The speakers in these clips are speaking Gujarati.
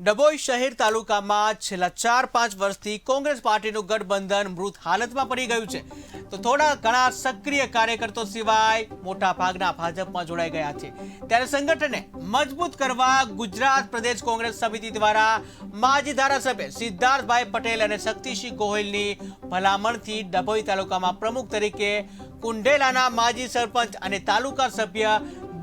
ડભોઈ શહેર તાલુકામાં છેલ્લા ચાર પાંચ વર્ષથી કોંગ્રેસ પાર્ટીનું ગઠબંધન મૃત હાલતમાં પડી ગયું છે. તો થોડા ઘણા સક્રિય કાર્યકર્તો સિવાય મોટા ભાગના ભાજપમાં જોડાઈ ગયા છે. ત્યારે સંગઠનને મજબૂત કરવા ગુજરાત પ્રદેશ કોંગ્રેસ સમિતિ દ્વારા માજી ધારાસભ્ય સિદ્ધાર્થભાઈ પટેલ અને શક્તિસિંહ ગોહિલની ભલામણથી ડભોઈ તાલુકામાં પ્રમુખ તરીકે કુંડેલાના માજી સરપંચ અને તાલુકા સભ્ય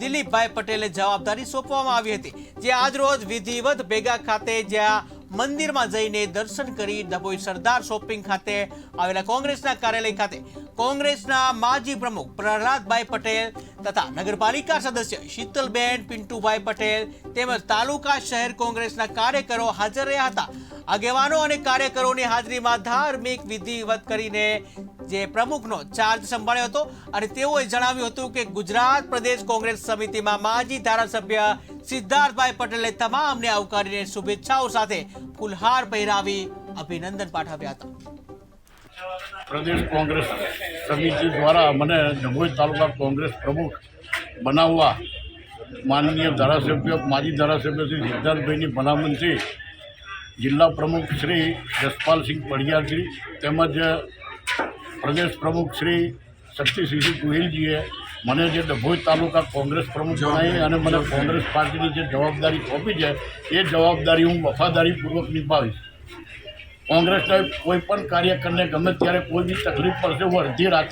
દિલીપભાઈ પટેલે જવાબદારી સોંપવામાં આવી હતી, જે આજરોજ વિધિવત ભેગા ખાતે જ્યાં મંદિરમાં જઈને દર્શન કરી ડભોઈ સરદાર શોપિંગ ખાતે આવેલા કોંગ્રેસના કાર્યાલય ખાતે કોંગ્રેસના માજી પ્રમુખ પ્રહલાદભાઈ પટેલ તથા નગરપાલિકા સદસ્ય શીતલબેન પિન્ટુભાઈ પટેલ તેમજ તાલુકા શહેર કોંગ્રેસના કાર્યકરો હાજર રહ્યા હતા. આગેવાનો અને કાર્યકરોની હાજરીમાં ધાર્મિક વિધિવત કરીને જે પ્રમુખનો ચાર્જ સંભાળ્યો હતો અને તેઓએ જણાવ્યું હતું કે ગુજરાત પ્રદેશ કોંગ્રેસ સમિતિમાં માજી ધારાસભ્ય સિદ્ધાર્થભાઈ પટેલે તમામને આવકારીને શુભેચ્છાઓ સાથે ફુલહાર પહેરાવી અભિનંદન પાઠવ્યા હતા. પ્રદેશ કોંગ્રેસ સમિતિ દ્વારા મને ડભોઈ તાલુકા કોંગ્રેસ પ્રમુખ બનાવવા માનનીય ધારાસભ્ય, માજી ધારાસભ્ય શ્રી સિદ્ધાર્થભાઈની ભલામણથી જિલ્લા પ્રમુખ શ્રી જસપાલસિંહ પડિયાજી તેમજ પ્રદેશ પ્રમુખ શ્રી શક્તિસિંહ ગોહિલજીએ મને જે ડભોઈ તાલુકા કોંગ્રેસ પ્રમુખ જણાવી અને મને કોંગ્રેસ પાર્ટીની જે જવાબદારી સોંપી છે, એ જવાબદારી હું વફાદારીપૂર્વક નિભાવીશ. કોંગ્રેસના કોઈ પણ કાર્યકરને ગમે ત્યારે કોઈ બી તકલીફ પડશે હું અડધી રાતે